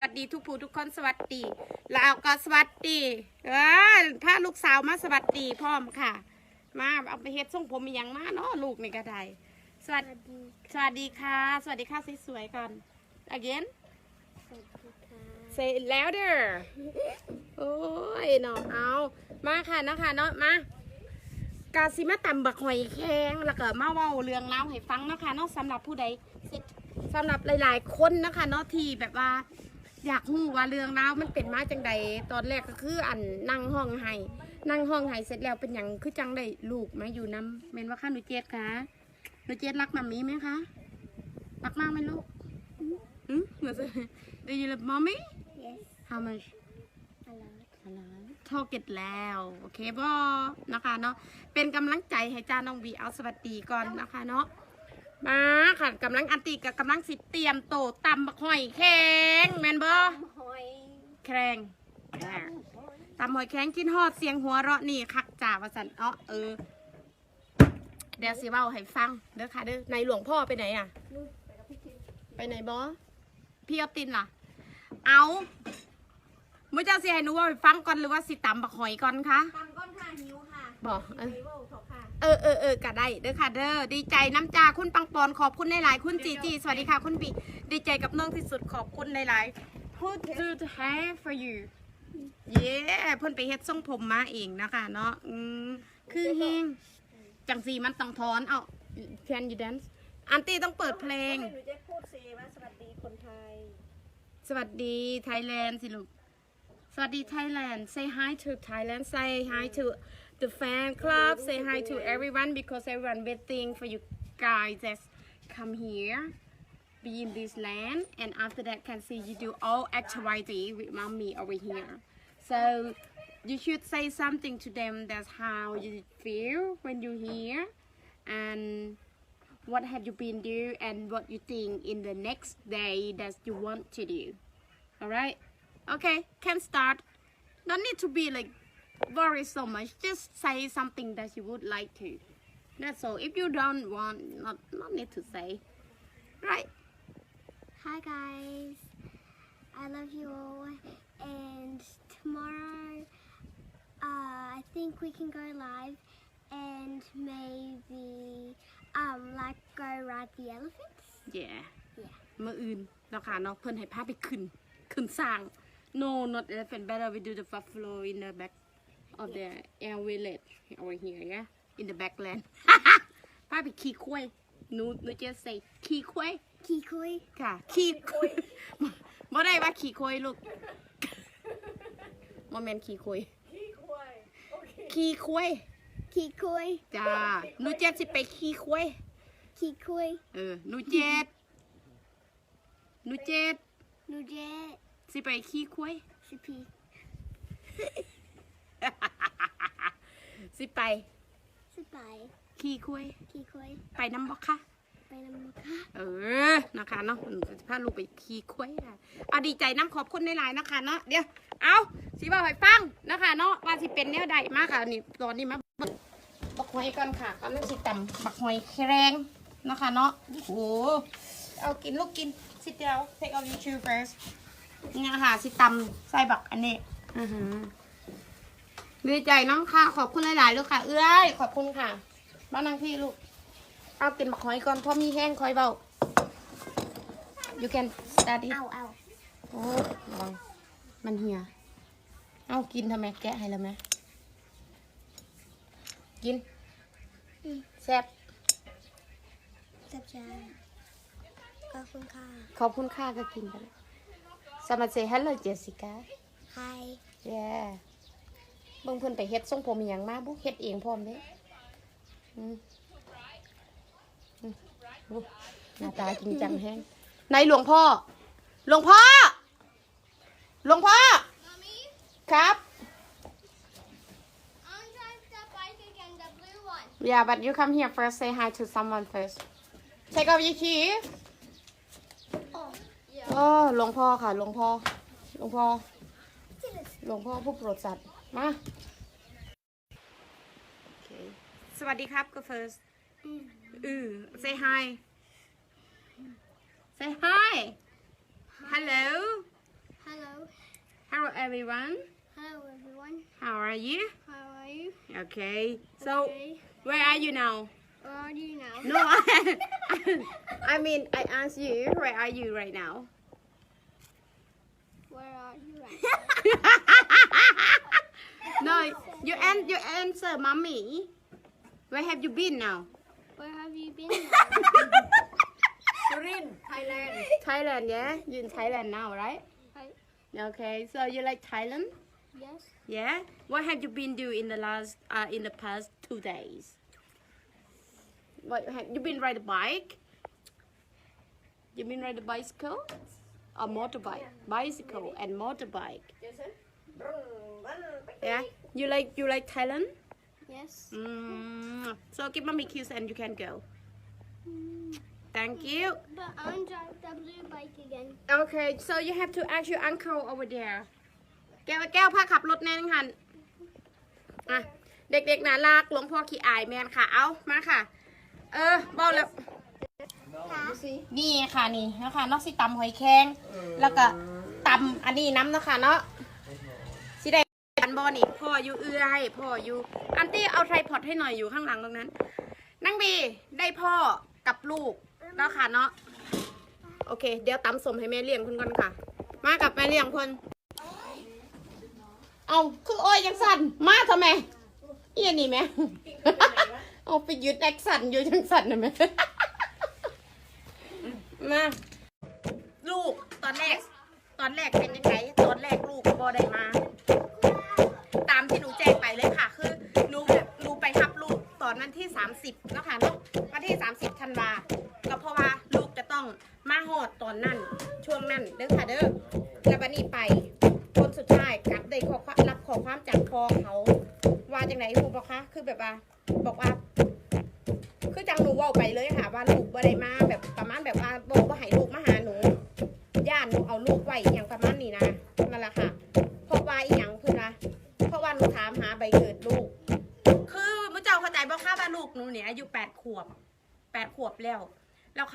สวัสดีทุกผู้ทุกคนสวัสดีแล้วก็สวัสดีเออพาลูกสาวมาสวัสดีพร้อมค่ะ มาเอาไปเฮ็ดทรงผมอีหยังมาเนาะลูกนี่ก็ได้สวัสดีสวัสดีค่ะ สวัสดีค่ะสวยๆก่อน again say it louder โอ้ยเนาะเอามาค่ะนะคะเนาะมากาซิมาตำบักหอยแข้งแล้วก็มาเว้าเรื่องเล่าวให้ฟังเนาะคะเนาะสำหรับผู้ใดสิสำหรับหลายๆคนนะคะเนาะที่แบบว่า อยากรู้ว่าเรื่องราวมันเป็นมาจังใดตอนแรกก็คืออันนั่งห้องไห้นั่งห้องไห้เสร็จแล้วเป็นอย่างคือจังได้ลูกมาอยู่น้ำเมนว่าค่ะหนูเจ็ดคะหนูเจ็ดรักมัมมี่ไหมคะรักมากไหมลูกอืมเหมือนจะ Do you love mommy Yes, How much a lot. ทอเก็ตแล้ว โอเคบอนะคะเนาะเป็นกำลังใจให้จ้าน้องบีเอาสวัสดีก่อนนะคะเนาะ มาค่ะกำลังอันตีกับกำลังสิเตรียมโตตำบักหอยแข็งแมนบอ Hoi. แข็งตำหอยแข็งกินฮอดเสียงหัวเราะนี่คักจ่าวาสันเอ้อเออเดี๋ยวสิเว้าให้ฟังเด้อค่ะเด้อในหลวงพ่อไปไหนอะ ไปไหนบอพี่เอาตินล่ะ เอามื่อเจ้าสิให้หนูเว่าให้ฟังก่อนหรือว่าสิตำบักหอยก่อนคะตามก้นค่ะหิวค่ะบอกเออหิวถกค่ะ เออเออเออก็ได้เด้อค่ะเด้อดีใจน้ำจาคุณปังปอนขอบคุณหลายๆคุณจีจีสวัสดีค่ะคุณบีดีใจกับน้องที่สุดขอบคุณหลายๆ Who do the hair for you เย้เพิ่นไปเฮ็ดทรงผมมาเองนะคะเนาะอืมคือเฮงจังสีมันต้องถอนเอา Can you dance อันตี้ต้องเปิดเพลง หนูจะพูดสิว่าสวัสดีคนไทย สวัสดีไทยแลนด์สิลูก สวัสดีไทยแลนด์ say hi to Thailand say hi to the fan club say hi to everyone because everyone waiting for you guys that come here be in this land. And after that can see you do all activity with mommy over here. So you should say something to them that's how you feel when you here and what have you been do and what you think in the next day that you want to do. All right? Okay can start. Don't need to be like worry so much just say something that you would like to that's all if you don't want not not need to say right Hi guys, I love you all. And tomorrow, uh, I think we can go live and maybe um like go ride the elephants. yeah Yeah. มื่ออื่นแล้วค่ะเนาะเพิ่นให้พาไปขึ้น ขึ้นสร้าง no not elephant better we do the buffalo in the back of the air village over here yeah in the backland พาไปขี่ควายหนูหนูจะ say ขี่ควาย Kikoi. ค่ะขี่คุยบ่ได้ว่าขี่คุยลูกโมเมนขี่คุยขี่คุย Kikoi. จ้าหนูเจ็ดสิไปขี่คุย Kikoi. เออหนูเจ็ดหนูเจ็ด Nujet. สิไปขี่คุย Sipi. สิไป Sipai. ขี่คุย Kikoi. ไปน้ำบ่คะ Benamuka. เออ นะคะเนาะหนูจะพาลูกไปขี่ควายค่ะเอาดีใจน้ำขอบคุณในหลายๆนะคะเนาะ เดี๋ยว เอาสิบ่าให้ฟังนะคะเนาะว่าสิเป็นแนวใดมากค่ะนี่ตอนนี้มาเบิ่งบักหอยก่อนค่ะกำลังสิตำบักหอยแครงนะคะเนาะ โอ้โห เอากินลูกกิน sit down take off your shoe first นี่ค่ะสิตำใส่บักอันนี้ อือหือ ดีใจน้องค่ะ ขอบคุณหลายๆลูกค่ะ เอื้อยขอบคุณค่ะบ้านนางพี่ลูก เอากินบักหอยก่อนเพราะมีแห้งคอยเบา you can start it Ow, ow. โอ้ระวังมันเหี่ยเอากินทำไมแกะให้แล้วไหมกินอืมแซ่บ Sabja. Kafunka. ขอบคุณค่าก็กินไปแล้วสมัครเซฮัลโหลเจสสิก้า Hi. แย่เบิ่งเพิ่นไปเฮ็ดทรงผมอหย่างมาบุเฮ็ดเองพร้อมเด้อืมอืมโอ้หน้าตาจริงจังแฮงในหลวงพ่อ หลวงพ่อ หลวงพ่อ ครับ I'm trying to bike again, the blue one. Yeah, but you come here first. Say hi to someone first. Take off your key. Oh, yeah. โอ้หลวงพ่อค่ะ หลวงพ่อ หลวงพ่อ หลวงพ่อผู้โปรดสัตว์ มา สวัสดีครับก็ first อือ say hi say hi hello everyone Hello everyone. how are you How are you? okay so Okay. where are you now Where are you now? no I mean I ask you where are you right now Where are you right no you an you answer mommy where have you been now Where have you been? Surin, Thailand. Thailand yeah You're in Thailand now right Right. okay so you like Thailand yes. Yeah. What have you been doing in the last uh, in the past two days? What have you been ride a bike? You been ride a bicycle? A motorbike? Bicycle and motorbike. Jason. Brung, brung, Yeah. You like you like Thailand? Yes. Mm. So give mommy kiss and you can go. Thank you. But I want to drive the blue bike again. Okay, so you have to ask your uncle over there แก้วแก้วพาขับรถแน่นคันอะ เด็กๆน่ารักหลวงพ่อขี้อายแมนค่ะ เอามาค่ะ เออบอกแล้ว นี่ค่ะนี่นะคะนอกสิตำหอยแครงแล้วก็ตำอันนี้น้ำนะคะเนาะสิ ได้กันอนี่พ่ออยู่เอื้อยพ่ออยู่อันตี้เอาไทรพอดให้หน่อยอยู่ข้างหลังตรงนั้นนั่งบีได้พ่อกับลูกแล้วค่ะเนาะโอเค เดี๋ยวตำสมให้แม่เลี้ยงคุณก่อนค่ะ มากับแม่เลี้ยงคนเอาคือโอ้ยยังสั่นมาทำไมเอียนี่แม่เอาไปยึดแอคสันอยู่จังสั่นนะแม่มาลูกตอนแรก ตอนแรกเป็นยังไงตอนแรกลูกบอได้มา 30แล้วค่ะเนาะวันที่ 30ธันวาก็เพราะว่าลูกจะต้องมาหอดตอนนั้นช่วงนั้นเด้อค่ะเด้อแล้วบันนี้ไปคนสุดท้ายกลับได้ขอรับขอความจากพอเขาว่าจังไหนครูบอกคะคือแบบว่าบอกว่า คือจังหนูว่าไปเลยค่ะว่าลูกบ่ได้มาแบบประมาณแบบว่าบอก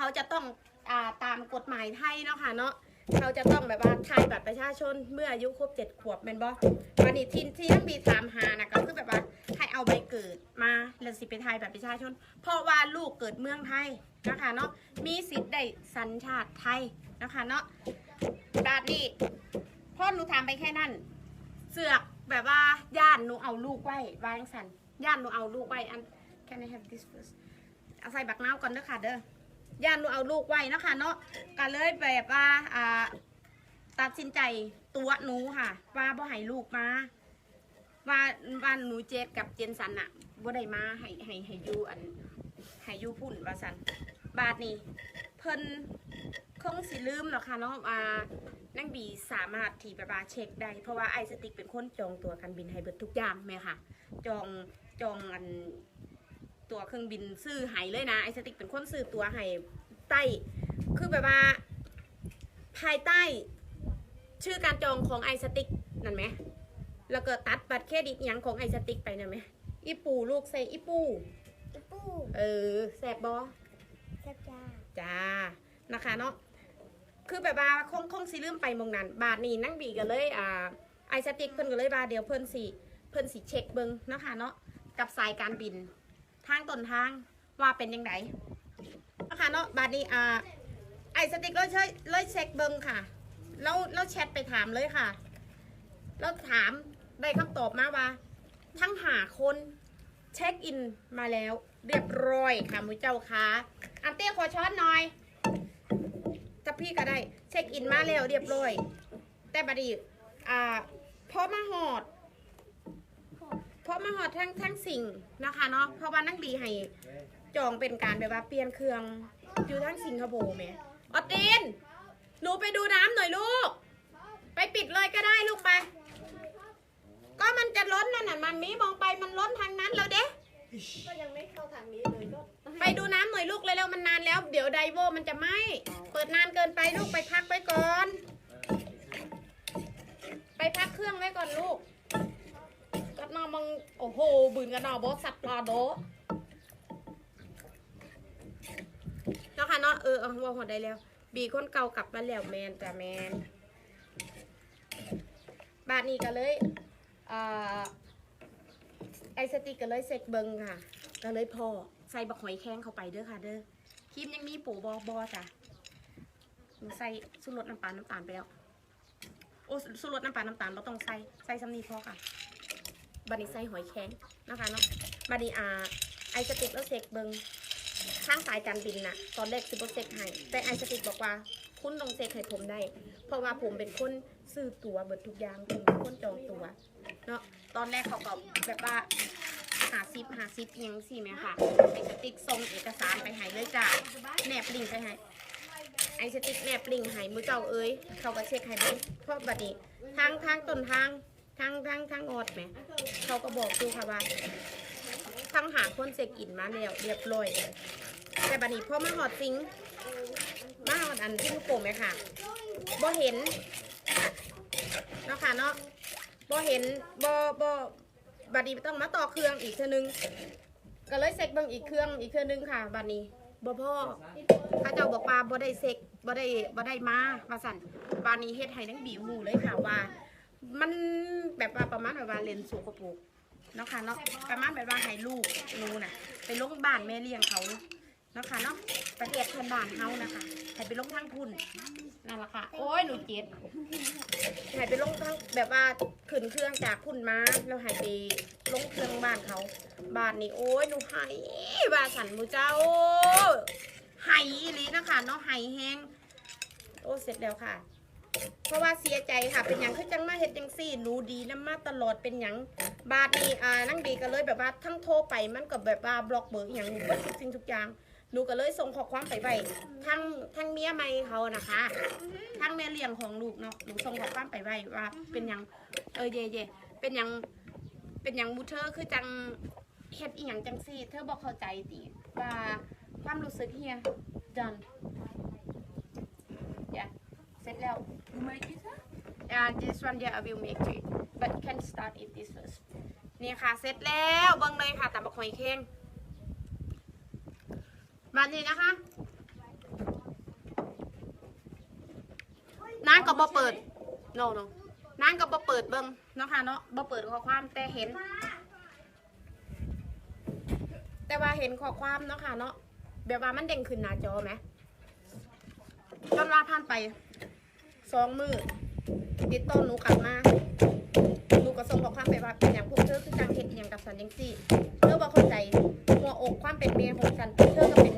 เขาจะต้องอ่าตามกฎหมายไทยเนาะค่ะเนาะเขาจะต้องแบบว่าถ่ายบัตรประชาชนเมื่ออายุครบเจ็ดขวบเป็นบอวันนี้ที่ที่ต้องมีถามหานะก็คือแบบว่าให้เอาใบเกิดมาแล้วสิไปถ่ายบัตรประชาชน เพราะว่าลูกเกิดเมืองไทยนะคะเนาะมีสิทธิ์ได้สัญชาติไทยนะคะเนาะดาดนี้พ่อหนูถามไปแค่นั้น เสือกแบบว่าย่านหนูเอาลูกไว้วางสันย่านหนูเอาลูกไว้อัน can I have this first เอาใส่บักน้าก่อนเด้อค่ะเด้อ ย่านูเอาลูกไว้นะคะเนาะก็เลยแบบว่าอ่าตัดสินใจตัวหนูค่ะ ว่าบ่ให้ลูกมาว่าว่าหนูเจ็ดกับเจนสันอะบ่ได้มาให้ให้ให้อยู่อันให้อยู่พุ่นว่าสันบาทนี้เพิ่นคงสิลืมหรอกค่ะเนาะอ่านั่งบีสามารถที่แบบาเช็คได้ เพราะว่าไอสติกเป็นคนจองตัวการบินให้เบิดทุกอย่างแม่ค่ะ จองจองอัน ตัวเครื่องบินซื้อให้เลยนะไอสติกเป็นคนซื้อตัวให้ใต้คือแบบว่า ภายใต้ ชื่อการจองของไอสติกนั่นไหมแล้วก็ตัดบัตรเครดิตหยังของไอสติกไปนั่นไหมอีปูลูกใส่อีปูปูเออแสบบอแซ่บจ้าจ้านะคะเนาะคือแบบว่าคงคงสิลืมไปหมองนั้น บาทนี้นั่งบีกันเลยอ่าไอสติกเพิ่นก็เลยบาเดียวเพิ่นสิเพิ่นสิเช็คเบิงเนาะคะเนาะกับสายการบิน ทางต้นทางว่าเป็นยังไงนะคะเนาะบาทนี้อ่าไอสติกเราเชยเลยเช็คเบิงค่ะแล้วแล้วแชทไปถามเลยค่ะ แล้วถามได้คำตอบมาว่า ทั้งหาคนเช็คอินมาแล้วเรียบร้อยค่ะมุ้เจ้าค่ะอันเต้ขอช้อนหน่อยถ้าพี่ก็ได้ เช็คอินมาแล้วเรียบร้อย แต่บัดนี้อ่าพอมาหอด เพอมาหอดทั้งทั้งสิ่งนะคะเนาะเพราะว่านั่งดีให้จองเป็นการแบบว่าเปลี่ยนเครื่องอยู่ทั้งสิงคโปร์แหมออตินหนูไปดูน้ำหน่อยลูก ไปปิดเลยก็ได้ลูกไป ก็มันจะล้นนั่นน่ะมันมีมองไปมันล้นทางนั้นแล้วเด้ก็ยังไม่เข้าทางนี้เลยก็ไปดูน้ำหน่อยลูกเร็วๆมันนานแล้ว เดี๋ยวไดโวมันจะไหมเปิดนานเกินไปลูกไปพักไว้ก่อน ไปพักเครื่องไว้ก่อนลูก นอมังโอ้โหบืนกันนอบอสัตว์ปลาโดเนาะค่ะเนาะเออเอาว่าหอดได้แล้ว บีคนเก่ากลับมาแล้วแมนจ้ะแมนบาทนี้ก็เลยเอ่อไอสติกก็เลยเสกเบิงค่ะ ก็เลยพอใส่บักหอยแข้งเข้าไปเด้อค่ะ เด้อครีมยังมีปูบอบอจ้ะใส่สุรสน้ำตาน้ำตาลไปแล้วโอ้สุรสน้ำตาน้ำตาลเราต้องใส่ใส่สำนีพอค่ะ บัดนี้ใส่หอยแข้งนะคะเนาะบัดนี้อ่าไอสติกแล้วเสกเบิงข้างสายการบินน่ะ ตอนแรกซิบเสกให้แต่ไอสติกบอกว่าคุณต้องเซ็กให้ผมได้ เพราะว่าผมเป็นคนซื้อตั๋วเบิดทุกอย่างผมเป็นคนจองตั๋วเนาะตอนแรกเขาก็แบบว่าหาซิปหาซิปยังสิไหมค่ะไอสติกส่งเอกสารไปให้เลยจ้าแนบลิงไปให้ไอสติกแนบลิงให้มือเจ้าเอ้ยเขาก็เช็คให้เบิ่งเพราะบัดนี้ทางทางต้นทาง ทางทางทางออดไหม เขาก็บอกดูค่ะว่าทางหาคนเช็คอินมาแล้วเรียบร้อยแต่บัดนี้พ่อมาหอดซิงมาหอดอันที่ลูกโป่งไหมค่ะบ่เห็นเนาะค่ะเนาะบ่เห็นบ่บ่บัดนี้ต้องมาต่อเครื่องอีกเทื่อนึง ก็เลยเซ็กเบิ่งอีกเครื่องอีกเครื่องนึงค่ะบัดนี้บ่พ่อพระเจ้าบอกว่าบ่ได้เซ็กบ่ได้บ่ได้มาว่าสั่นบานนี้เฮ็ดให้ทั้งบิวหูเลยค่ะว่า มันแบบว่าประมาณแบบว่าเลนสูกระปุกเนาะค่ะเนาะประมาณแบบว่าให้ลูกหนูน่ะ ไปลงบ้านแม่เลี้ยงเขาเนาะคะเนาะประเทศเพื่อนบ้านเฮานะคะให้ไปลงทางพุ่นนั่นแหละค่ะ โอ้ยหนูเจ็บให้ไปลงทางแบบว่าขึ้นเครื่องจากพุ่นมาแล้วให้ไปลงเครื่องบ้านเขาบ้านนี้โอ้ยหนูไหายบ้าสันมูเจ้าไหายอีหลีนะคะเนาะไหายแห้งโอ้เสร็จแล้วค่ะ เพราะว่าเสียใจค่ะ เป็นอย่างคือจังมาเฮ็ดจังซี่หนูดีนะมาตลอดเป็นอย่างบาทนี้อ่านั่งดีก็เลยแบบว่าทั้งโทรไปมันก็แบบว่าบล็อกเบอร์อย่างหนูก็ทุกสิ่งทุกอย่างหนูก็เลยส่งข้อความไปไปทั้งทั้งเมียไม่เขานะคะทั้งแม่เลี้ยงของลูกเนาะหนูส่งข้อความไปไว้ว่า เป็นหยังเออเย่เย่เป็นหยังเป็นหยังมูเธอคือจังเฮ็ดอีหยังจังซี่ เธอบอกเข้าใจติว่าความรู้สึกเฮียดันอย่า เสร็จแล้ว You make it, huh? Yeah, this one yeah I will make it but can start it this first นี่ค่ะเสร็จแล้วเบิ่งเลยค่ะตำบักหอยเค็งมานี่นะคะน้ำก็บ่เปิด no no น้ำก็บ่เปิดเบิ่งเนาะค่ะเนาะบ่เปิดข้อความแต่เห็น แต่ว่าเห็นข้อความเนาะค่ะเนาะแบบว่ามันเด้งขึ้นหน้าจอไหมจนว่าผ่านไป สองมือติดต้อหนูกลับมาหนูก็ส่งบอกความไปว่าเป็นอย่างพวกเธอคือจังเห็ดอย่างกับสันยังซี่เธอบ่เข้าใจหัวอกความเป็นเมียของฉันเธอก็เป็น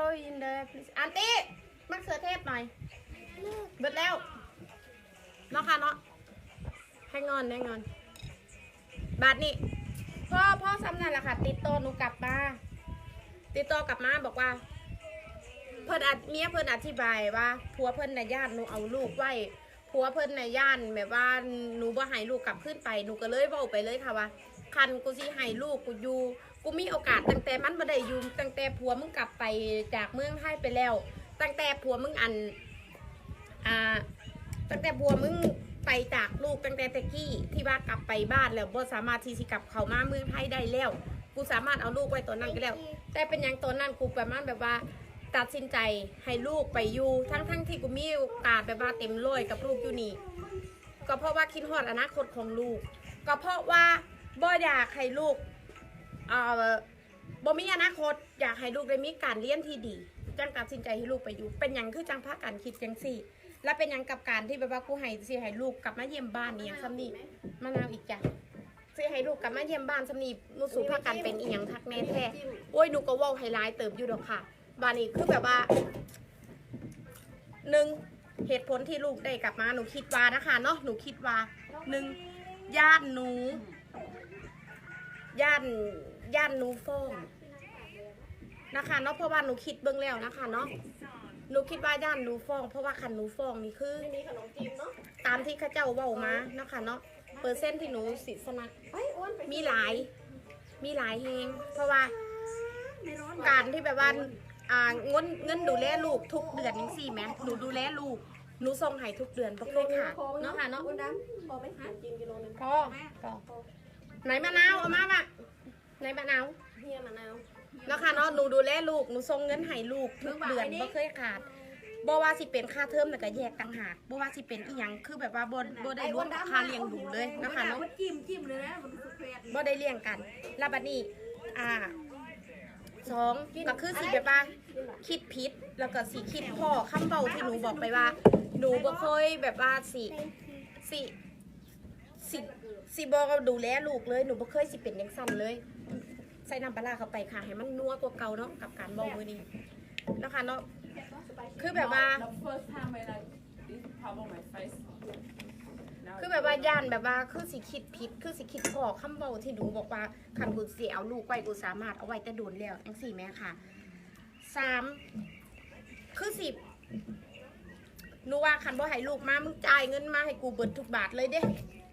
tomato in the please อันตี้มะเขือเทศหน่อยเบิดแล้วเนาะค่ะเนาะให้งอนให้งอน บาทนี่พ่อพ่อซ้ำนั่นแหละค่ะ ติดต่อหนูกลับมา ติดต่อกลับมาบอกว่า เพิ่นอเมียเพิ่นอธิบายว่าผัวเพิ่นในย่านหนูเอาลูกไว้ผัวเพิ่นในย่านแบบว่าหนูบ่ให้ลูกกลับขึ้นไปหนูก็เลยเว้าไปเลยค่ะว่า คันกูสิให้ลูกกูอยู่ กูมีโอกาสตั้งแต่มันบ่ได้อยู่ตั้งแต่ผัวมึงกลับไปจากเมืองไทยไปแล้ว ตั้งแต่ผัวมึงอันอ่าตั้งแต่ผัวมึงไปจากลูกตั้งแต่ตะกี้ที่ว่ากลับไปบ้านแล้วบ่สามารถที่สิกลับเข้ามาเมืองไทยได้แล้ว กูสามารถเอาลูกไว้ตัวนั้นก็แล้ว แต่เป็นอย่างตัวนั้นกูประมาณแบบว่าตัดสินใจให้ลูกไปอยู่ทั้งทั้งที่กูมีโอกาสแบบว่าเต็มร้อยกับลูกอยู่นี่ก็เพราะว่าคิดฮอดอนาคตของลูก ก็เพราะว่าบ่อยากให้ลูก เอ่อบ่มีอนาคตอยากให้ลูกได้มีการเรียนที่ดีจังตัดสินใจให้ลูกไปอยู่ เป็นอย่างคือจังพากันคิดจังสี่ และเป็นอย่างกับการที่แบบว่ากูให้สิให้ลูกกลับมาเยี่ยมบ้านนี่ย่างซ้ำนี่มะนาวอีกจ้ะสิให้ลูกกลับมาเยี่ยมบ้านซ้ำนี่หนูสูพากันเป็นอีหยังทักแน่แท้โอ้ยหนูก็ว่าไฮไลท์เติบอยู่ดอกค่ะ บ้านี้คือแบบว่าหนึ่งเหตุผลที่ลูกได้กลับมาหนูคิดว่านะคะเนาะหนูคิดว่าหนึ่งญาติหนูญาติ ญาติหนูฟ้องนะคะเนาะเพราะว่าหนูคิดเบื้องแล้วนะคะเนาะหนูคิดว่าย่านหนูฟ้องเพราะว่าคันหนูฟ้องนี่คือไม่มีขนมจีนเนาะตามที่เข้าเจ้าเว้ามาเนาะค่ะเนาะเปอร์เซ็นต์ที่หนูสิสนะไปอ้วนไปมีหลาย มีหลายเฮงเพราะว่าไม่ร้อนการที่แบบว่าอ่าเงินเงินดูแลลูกทุกเดือนยังสี่แหมหนูดูแลลูกหนูส่งให้ทุกเดือนบ่เคยขาดเนาะค่ะเนาะอ้วนดำพอไหมขนมจีนกิโลนึงพอพอไหนมะนาวเอามาปะ ไหนมะนาวเฮียมะนาวเนาะค่ะเนาะหนูดูแลลูกหนูส่งเงินให้ลูกทุกเดือนบ่เคยขาดบ่ว่าสิเป็นค่าเทอมแล้วก็แยกต่างหากบ่ว่าสิเป็นอีหยังคือแบบว่าบ่บ่ได้รวมกับค่าเลี้ยงดูเลยเนาะค่ะเนาะมันจิ้มจิ้มเลยนะมันสุดเผ็ดบ่ได้เลี้ยงกันแล้วบัดนี้อ่าสองก็คือสิแบบว่าคิดผิดแล้วก็สิคิดพ่อคำเบาที่หนูบอกไปว่า หนูบ่เคยแบบว่าสิสิสิสิบ่ดูแลลูกเลยหนูบ่เคยสิเป็นจังซั่นเลย ใส่น้ำปลาร้าเข้าไปค่ะ ให้มันนัวกว่าเก่าเนาะกับการเว้ามื้อนี้นะคะเนาะ คือแบบว่า The first time when I this problem my face. Now คือแบบว่าย่านแบบว่าคือสิคิดผิด คือสิคิดพอคำเบาที่หนูบอกว่าคันกูเสียเอาลูกไว้กูสามารถเอาไว้แต่โดนแล้วจังสี่แม่ค่ะสามคือสิหนูว่าคันบ่ให้ลูกมามึงจ่ายเงินมาให้กูเบิดทุกบาทเลยเด้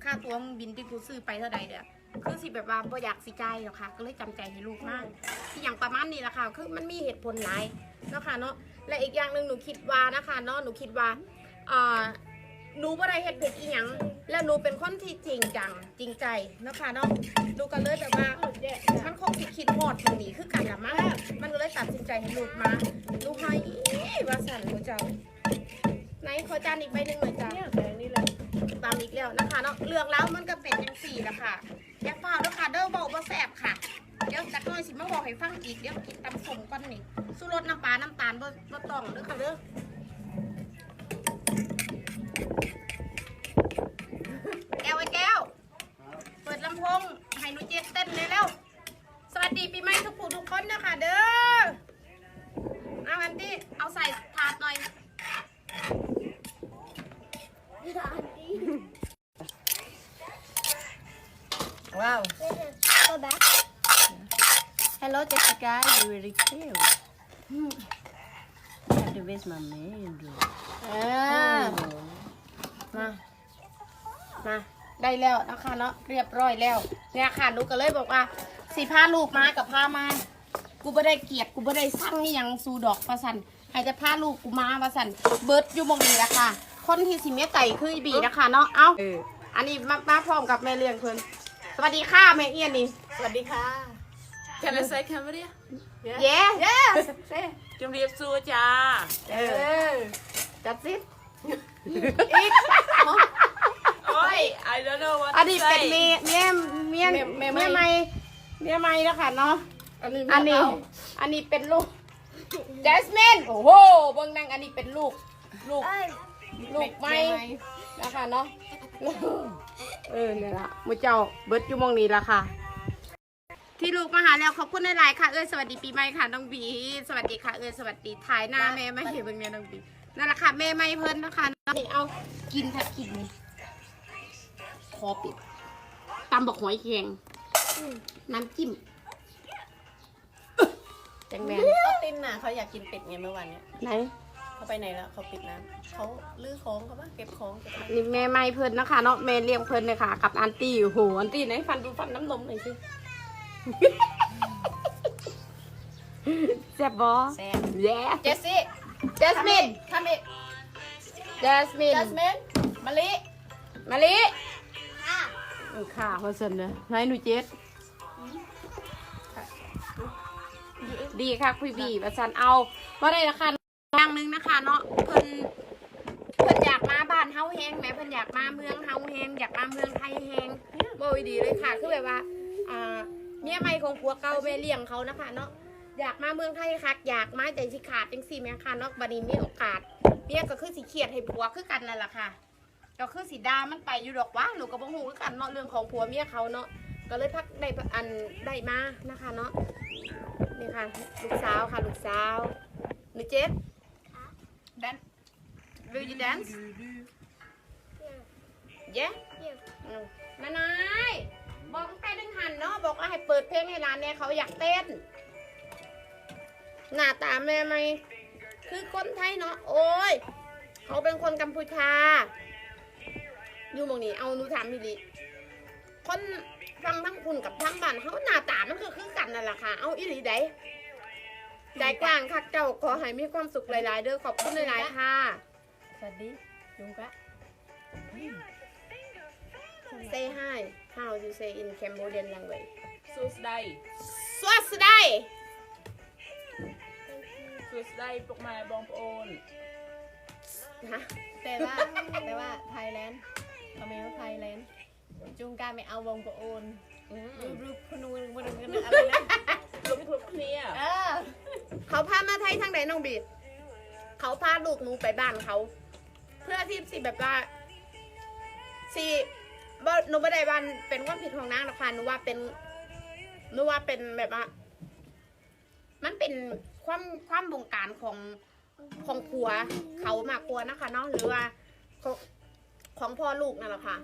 ค่าตัวมึงบินที่กูซื้อไปเท่าใดเด้อ คือสิแบบว่าบ่อยากสิจ่ายหรอกค่ะ ก็เลยจำใจให้ลูกมากที่อย่างประมาณนี้แหละค่ะ คือมันมีเหตุผลหลายเนาะค่ะเนาะและอีกอย่างหนึ่งหนูคิดว่านะคะเนาะหนูคิดว่าอ่าหนูบ่ได้เฮ็ดผิดอีหยังแล้วหนูเป็นคนที่จริงจังจริงใจเนาะค่ะเนาะหนูก็เลยแบบว่ามันคงสิคิดฮอดตรงนี้คือกันละมั้งมันก็เลยตัดสินใจให้ลูกมาลูกให้ว่าสั่นหัวเจ้าไหนขอจานอีกใบหนึ่งหน่อยจ้ะเนี่ยแต่นี่แหละตามอีกแล้วนะคะเนาะเลือกแล้วมันก็เป็นจังสี่ละค่ะ อย่าเปล่าเด้อค่ะเด้อเบาบ่แสบค่ะ เดี๋ยวจักหน่อยสิมาบอกให้ฟังอีก เดี๋ยวกินตำสมก่อนนี่สูรสน้ำปลา น้ำตาลบ่บ่ต้องเด้อค่ะเด้อ แก้วไอ้แก้ว เปิดลำโพงให้หนูเจ็ดเต้นเลยแล้ว สวัสดีปีใหม่ทุกผู้ทุกคนนะคะเด้อ เอาอันที่เอาใส่ถาดหน่อย wow. Go back. Hello Jessica, you really cute. I have to raise my man. เออมา มา ได้แล้วนะคะเนาะเรียบร้อยแล้ว เนี่ยค่ะลูกก็เลยบอกว่าสีพาลูกมากับพามากูไม่ได้เกลียดกูไม่ได้สั่งนี่ยังสูดอกประสันให้จะพาลูกกูมาประสันเบิร์ดอยู่หมองนี้ละค่ะ คนที่สิเมียไก่คืออีบีนะคะเนาะเอ้าเอออันนี้มามาพร้อมกับแม่เลี้ยงเพิ่นสวัสดีค่ะแม่เอียนนี่สวัสดีค่ะ Can I say camera? เย้ yes เซ่จำเรียบสู้จ้าเออจัดสิโอ้ย I don't know what อันนี้ to เป็น say เมียเมียเมียเมียเมียใหม่ใหม่เมียใหม่แล้วค่ะเนาะ อันนี้อันนี้ อันนี้เป็นลูก Jasmine โอ้โหเบิ่งนั่งอันนี้เป็นลูก ลูก ลูกไม่นะคะเนาะ เออเนี่ยละมือเจ้าเบิร์ดอยู่หมองนี้ละค่ะ ที่ลูกมาหาแล้วขอบคุณหลายๆค่ะเอ้ยสวัสดีปีใหม่ค่ะน้องบี สวัสดีค่ะเอ้ยสวัสดีถ่ายหน้าแม่ไม่เห็นเบิ่งเนี่ยน้องบีนั่นแหละค่ะแม่ไม่เพิ่นนะคะนี่เอากินถ้ากินนี่คอปิดตำบอกหอยแข็งน้ำจิ้มแตงแมนเขาตินน่ะเขาอยากกินเป็ดไงเมื่อวานเนี้ยไหนเขาไปไหนแล้วเขาปิดน้ำเขาลื้อของเขาบ้างเก็บของเก็บอะไรนี่แม่ไม่เพิ่นนะคะเนาะแม่เลี้ยงเพิ่นเลยค่ะ กับอันตี้โอ้โหอันตี้ไหนฟันดูฟันน้ำนมหน่อยสิ แซ่บบอแซ่บ แย่เจสซี่เจสมินทำอีกเจสมินจัสมินมะลิมาลิเออค่ะพอสนเลยไหนหนูเจสดีค่ะคุยบีประสันเอาว่าได้ราคาอย่างหนึงนะคะเนาะเพิ่นเพิ่นอยากมาบ้านเฮาแฮงแหม่เพิ่นอยากมาเมืองเฮาแฮงอยากมาเมืองไทยแฮงบ่ดีเลยค่ะคือแบบว่าอ่า เมียใหม่ของผัวเก่าแม่เลี้ยงเขานะคะเนาะอยากมาเมืองไทยคักอยากมาใจสิขาดจังซี่แม่ค่ะเนาะบัดนี้มีโอกาสเมียก็คือสิเครียดให้ผัวคือกันนั่นแหละค่ะก็คือสีดามันไปอยู่ดอกว่าหนูก็บ่ฮู้คือกันเนาะเรื่องของผัวเมียเขาเนาะก็เลยพักได้อันได้มานะคะเนาะนี่ค่ะลูกสาวค่ะลูกสาวหนูเจ็ด dance will you dance yeah อืมนานาย บอกตั้งแต่ดึงหันเนาะบอกว่าให้เปิดเพลงให้ร้านเนี่ยเขาอยากเต้น หน้าตาแม่ไหมคือคนไทยเนาะโอ้ยเขาเป็นคนกัมพูชา อยู่หมองนี้เอาหนูถามพี่ลิคนฟังทั้งคุณกับทั้งบ้านเขาหน้าตามันก็คือกันนั่นแหละค่ะ เอาอีหลีไดใจกว้างคักเจ้าขอให้มีความสุขหลายๆเด้อขอบคุณหลายๆค่ะ สวัสดียุงกะ Say hi how you say in Cambodian language สุดได้สวัสดีสุดได้พวกมาบองโอนฮะแต่ว่าแต่ว่าไทยแลนด์เขาไม่ว่าไทยแลนด์จุงกาไม่เอาวงประโอนอืมรูปรูปพนูนมันอะไรนะลุกคลุกเคลียร์เออเขาพามาไทยทางไหนน้องบีเขาพาลูกหนูไปบ้านเขา เพื่อที่สิแบบว่าสิ บ่หนูไม่ได้วันเป็นความผิดของนางหรอกค่ะหนูว่าเป็นหนูว่าเป็นแบบว่า มันเป็นความความบงการของของผัวเขามากกว่านะคะเนาะหรือว่าของของพ่อลูกนั่นแหละค่ะ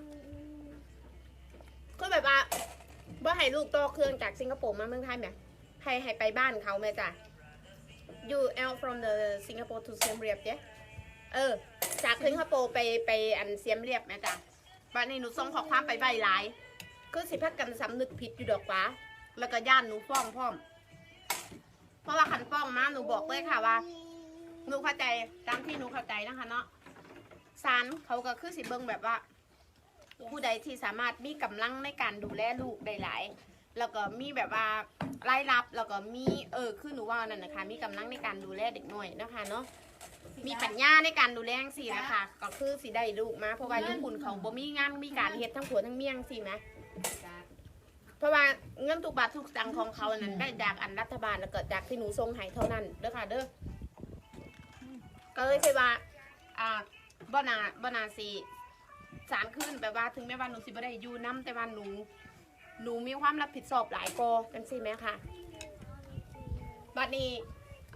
ก็แบบว่าว่าให้ลูกต่อเครื่องจากสิงคโปร์มาเมืองไทยไหมให้ให้ไปบ้านเขาไหมจ้ะ you out from the Singapore to Siem Reap เจ๊เออ จากสิงคโปร์ไปไปอันเซียมเรียบแม่จ้ะ บ้านนี้หนูส่งข้อความไปใบหลายคือสิพักกันสำนึกผิดอยู่ดอกว้าแล้วก็ย่านหนูฟ้องพร้อมเพราะว่าขันฟ้องมาหนูบอกเลยค่ะว่าหนูเข้าใจตามที่หนูเข้าใจนะคะเนาะศาลเขาก็คือสิเบิ่งแบบว่า ผู้ใดที่สามารถมีกำลังในการดูแลลูกได้หลาย แล้วก็มีแบบว่ารายรับแล้วก็มีเออคือหนูว่านั่นนะคะมีกำลังในการดูแลเด็กน้อยนะคะเนาะ มีปัญญาในการดูแลจังสี่นะคะก็คือสิได้ลูกมาเพราะว่าญี่ปุ่นเขาบ่มีงานมีการเฮ็ดทั้งผัวทั้งเมียจังสี่ไหมเพราะว่าเงินทุกบาททุกสตังค์ของเขานั้นได้จากอันรัฐบาลแล้วก็จากที่หนูส่งให้เท่านั้นเด้อค่ะเด้อก็เลยคิดว่าอ่าบ่นาบ่นาสิสารขึ้นแปลว่าถึงแม้ว่าหนูสิบ่ได้อยู่นํแต่ว่าหนู หนูมีความรับผิดชอบหลายกอจังสิไหมคะบัดนี้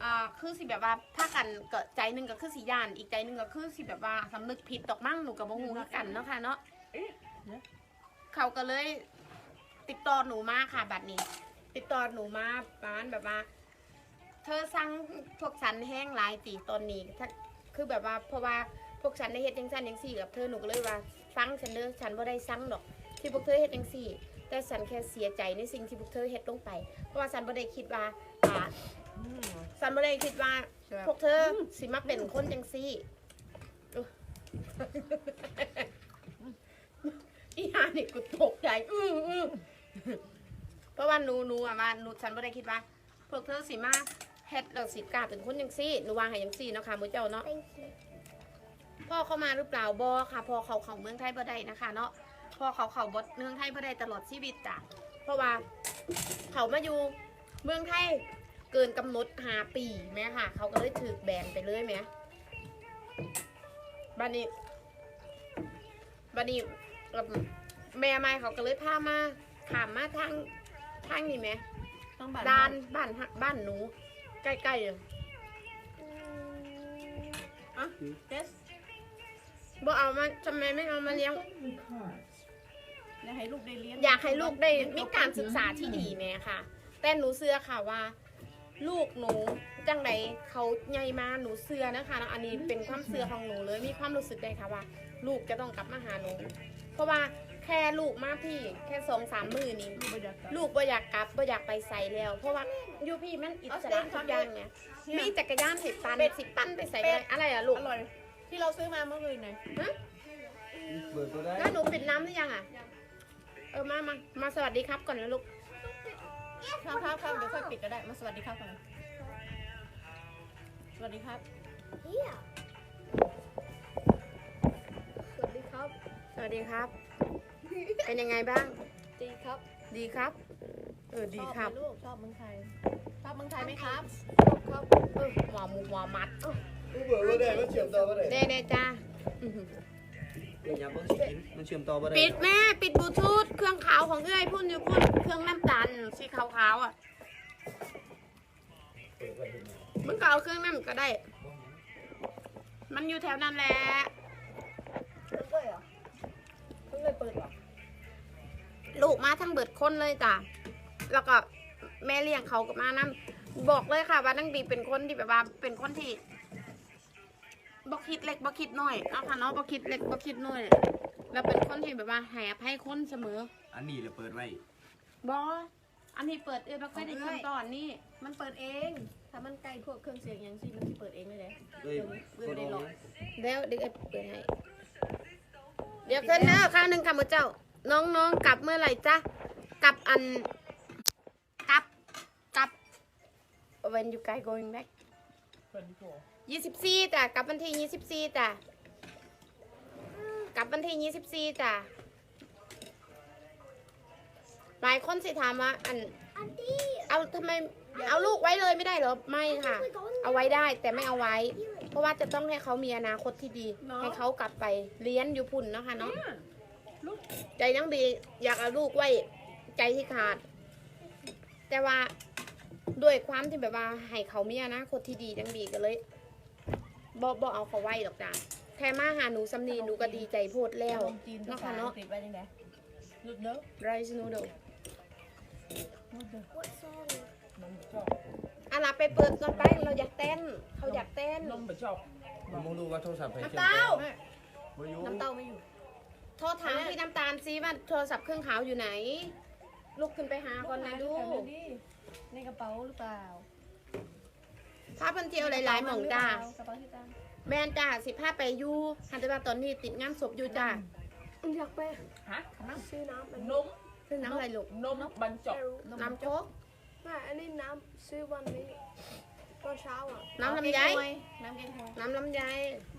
อ่าคือสิแบบว่าถ้ากันเกิดใจหนึ่งก็คือสิย่าน อีกใจหนึ่งก็คือสิแบบว่าสำนึกผิดตกมั่งหนูกับโมหูคือกันเนาะค่ะเนาะเขาก็เลย ติดต่อหนูมาค่ะบัดนี้ ติดต่อหนูมาประมาณแบบว่า เธอสั่งพวกฉันแห้งหลายตีตอนนี้ถ้าคือแบบว่าเพราะว่าพวกฉันได้เฮ็ดจังซั่นจังซี่กับเธอหนูก็เลยว่าฟังฉันเด้อฉันบ่ได้สั่งดอก ที่พวกเธอเฮ็ดจังซี่แต่ฉันแค่เสียใจในสิ่งที่พวกเธอเฮ็ดลงไป เพราะว่าฉันบ่ได้คิดว่า อ่าฉันบ่ได้คิดว่า พวกเธอสิมาเป็นคนจังซี่อุ๊ยอีห่านี่กูตกใจอื้ออื้อเพราะว่าหนูหนูอะว่าหนูฉันบ่ได้คิดว่า พวกเธอสิมาเฮ็ดแล้วสิกล้าเป็นคนจังซี่หนูว่าให้จังซี่เนาะค่ะมื้อเจ้าเนาะ Thank you. พ่อเข้ามาหรือเปล่าบอค่ะพ่อเขาเขาเมืองไทยบ่ได้นะคะเนาะพ่อเขาเขาบดเมืองไทยบ่ได้ตลอดชีวิตจ้ะเพราะว่า เขามาอยู่เมืองไทย เกินกำหนดหาปีแม่ค่ะ เขาก็เลยถือแบนไปเลยแม่บัดนี้บัดนี้เอิ่มแม่ไม่เขาก็เลยพามาขามมาทางทางนี่แม่ต้องบัตรด้านบ้านฮะบ้านหนู ใกล้ๆเลยเจสบ่เอามาทำไมไม่เอามาเลี้ยงอยากให้ลูกได้เรียนอยากให้ลูกได้มีการศึกษาที่ดีแม่ค่ะ แต่หนูเชื่อค่ะว่า ลูกหนูจังใดเขาใหญ่มาหนูเชื่อนะคะแล้วอันนี้เป็นความเชื่อของหนูเลยมีความรู้สึกได้ค่ะว่า ลูกจะต้องกลับมาหาหนู เพราะว่าแค่ลูกมาพี่แค่สองสามมือนี้ลูกบ่อยากกลับบ่อยากไปใส่แล้ว เพราะว่าอยู่พี่มันอิสระทุกอย่างเนี่ยมีจักรยานสิบตันสิบตันไปใส่ได้อะไรอะลูกอร่อยที่เราซื้อมาเมื่อคืนไงเปิดก็ได้แล้วหนูปิดน้ำหรือยังอะเออมามามาสวัสดีครับก่อนนะลูก ครับครับครับเดี๋ยวค่อยปิดก็ได้มาสวัสดีครับก่อนสวัสดีครับ Yeah. สวัสดีครับสวัสดีครับ เป็นยังไงบ้าง ดีครับดีครับ เออดีครับชอไหมลูกชอบเมืองไทยชอบเมืองไทยไหมครับครับเออหมอหมูหมอมัดมันเปิดก็ได้มันเชื่อมต่อก็ได้เด้เด้จ้าอื้อหือ เป็นยาเบิ้งสิกินมันเชื่อมต่อก็ได้ปิดแม่ปิดบลูทูธเครื่องขาวของเอ้ยพุ่นอยู่พุ่นเครื่องน้ำตาลสีขาวๆอะมึงก็เอาเครื่องนั่นก็ได้ มันอยู่แถวนั้นแหละเลยเหรอเพิ่งเลยเปิดเหรอลูกมาทั้งเบิดคนเลยจ้ะแล้วก็แม่เลี้ยงเขากับมานั่บอกเลยค่ะว่านังบีเป็นคนที่แบบว่าเป็นคนที่ บอคิดเล็กบอคิดน้อยเอาค่ะเนาะบอคิดเล็กบอคิดน้อยเราเป็นคนที่แบบว่าแหบให้คนเสมอ อันนี้เลยเปิดไว้บออันนี้เปิดเองเราเคยได้ยินตอนนี้มันเปิดเอง ถ้ามันใกล้พวกเครื่องเสียงอยังสิมันสิเปิดเองเลยเด้เอ้ยเปิดได้หรอกแล้วเด็กเปิดให้เดี๋ยวเพิ่นเนอะข้าวหนึ่งค่ะมือเจ้า น้องๆกลับเมื่อไหร่จ๊ะกลับอันกลับกลับ when you guys going back 24 ยี่สิบสี่จ้ะกลับวันที่ยี่สิบสี่จ้ะกลับวันที่ยี่สิบสี่จ้ะหลายคนสิถามว่าอัน Auntie, เอาทำไมเอาลูกไว้เลยไม่ได้เหรอไม่ค่ะ เอาไว้ได้แต่ไม่เอาไว้ เพราะว่าจะต้องให้เขามีอนาคตที่ดี ให้เขากลับไปเรียนอยู่พุ่นเนาะค่ะเนาะใจนังบีอยากเอาลูกไว้ใจที่ขาด แต่ว่าด้วยความที่แบบว่าให้เขามีอนาคตที่ดีนังบีก็เลย บ่บ่เอาเขาไว้หรอกจ้ะแค่มาหาหนูสำนีหนูก็ดีใจโพดแล้วขนมจีนภาเนาะษาค่ะอัเนาะงกฤษไว้จังไดลุดเด้อไรซ์นูโด what song? นมชอบอะล่ะไปเปิดก่อนไปเราอยากเต้น เขาอยากเต้นนมบะชอบผมมองดูว่าโทรศัพท์ใครเชื่อมน้ำเต้าบ่อยู่น้ำเต้าไม่อยู่ โทรถามพี่น้ำตาลซิว่าโทรศัพท์เครื่องขาวอยู่ไหน ลุกขึ้นไปหาก่อนนะลูกในกระเป๋าหรือเปล่า พาเพิ่นเที่ยวหลายๆหม่องจ้า กระเป๋าที่ตั้งแม่นจ้าสิพาไปอยู่หันแต่ว่าตอนนี้ติดงานศพอยู่จ้าอยากไปฮะซื้อน้ำมันนมซึ่งน้ำอะไรลูกนมบรรจบน้ำโจ๊กไม่อันนี้น้ำซื้อวันนี้ตอนเช้าอะน้ำลำไยน้ำแกงฮวยน้ำลำไย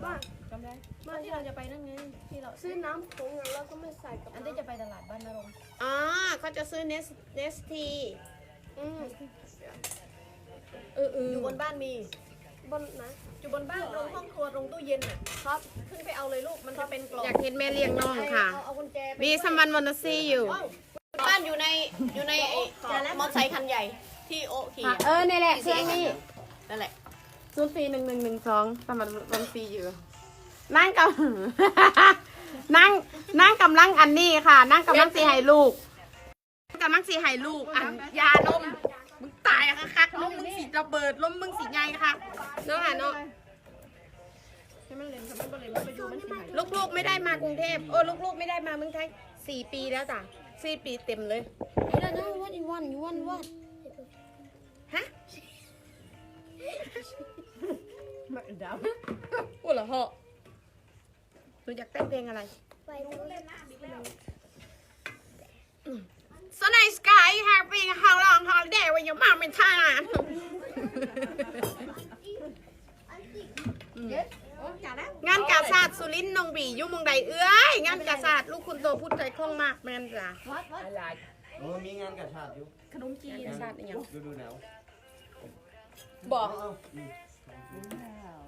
บ้านจำได้บ้านที่เราจะไปนั่นไงที่เราซื้อน้ำผงแล้วก็ไม่ใส่กับอันที่จะไปตลาดบ้านนรงค์อ๋อเขาจะซื้อเนสเนสทีอืม เออเอออยู่บนบ้านมี บนนะ อยู่บนบ้านตรงห้องครัวตรงตู้เย็นอะครับขึ้นไปเอาเลยลูกมันจะเป็นกล่องอยากเห็นแม่เลี้ยงน้องค่ะ เอาเอากุญแจไปมีสัมวันวันซีอยู่บ้านอยู่ในอยู่ในไอ้มอเตอร์ไซค์คันใหญ่ที่โอขี่อะเออนี่แหละเครื่องนี้นั่นแหละ ศูนย์สี่หนึ่งหนึ่งหนึ่งสองสมัครบัญชีอยู่ นั่งกับนั่งนั่งกำลังอันนี้ค่ะ นั่งกำลังสีให้ลูกนั่งกำลังสีให้ลูกอันยานมมึง ตายอะคักๆลมมึงสีระเบิดลมมึงสีไงค่ะเนาะค่ะเนาะให้มันเล่นให้มันบ่เล่นมันไปอยู่มันสิหายลูกๆไม่ได้มากรุงเทพเออลูกๆไม่ได้มาเมืองไทยสี่ปีแล้วจ้ะสี่ปีเต็มเลย I don't know what you want you want what ฮะมาดาวพูดเหรอเหาะหนูอยากเต้นเพลงอะไรไปดูเล่นน้ So nice guy you having a how long holiday with your mom in Thailand งานกาศาสตร์สุรินทร์นองบีอยู่เมืองใดเอ้ยงานกาศาสตร์ลูกคุณโตพูดใจคล่องมากแม่นจ้ะอะไรโอ้มีงานกระชาติอยู่ขนมจีนกาศาสตร์อีหยังดูดูหนาวบอกเอาอืม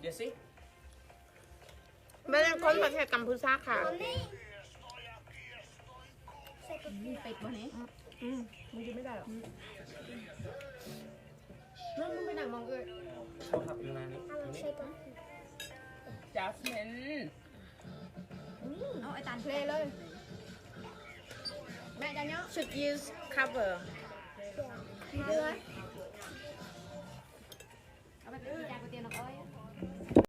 เดี๋ยวสิไม่ได้คนประเทศกัมพูชาค่ะเป็ดวันนี้ มึงกินไม่ได้หรอกนั่นมึงไปนั่งมองเอ้ยโทรศัพท์อยู่ไหนนี่ำเราใช้ปะจัสมินเอาไอ้ตานเพลเลย แม่จะเนาะ should use cover เดือยเอาไปที่จ่ายก๋วยเตี๋ยวน้องอ้อย